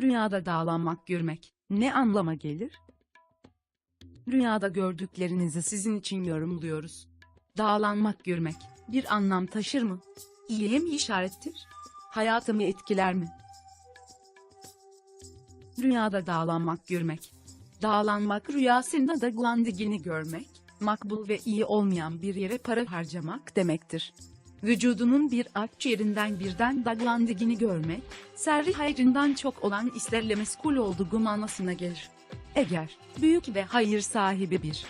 Rüyada dağlanmak görmek ne anlama gelir? Rüyada gördüklerinizi sizin için yorumluyoruz. Dağlanmak görmek bir anlam taşır mı? İyiye mi işarettir? Hayatımı etkiler mi? Rüyada dağlanmak görmek. Dağlanmak rüyasında da glandigini görmek, makbul ve iyi olmayan bir yere para harcamak demektir. Vücudunun bir akciğerinden birden daglandigini görmek, serri hayrından çok olan isterle meskul olduğu manasına gelir. Eğer, büyük ve hayır sahibi bir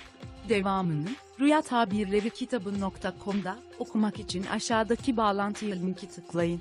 devamını, Rüya Tabirleri kitabı.com'da okumak için aşağıdaki bağlantıya linki tıklayın.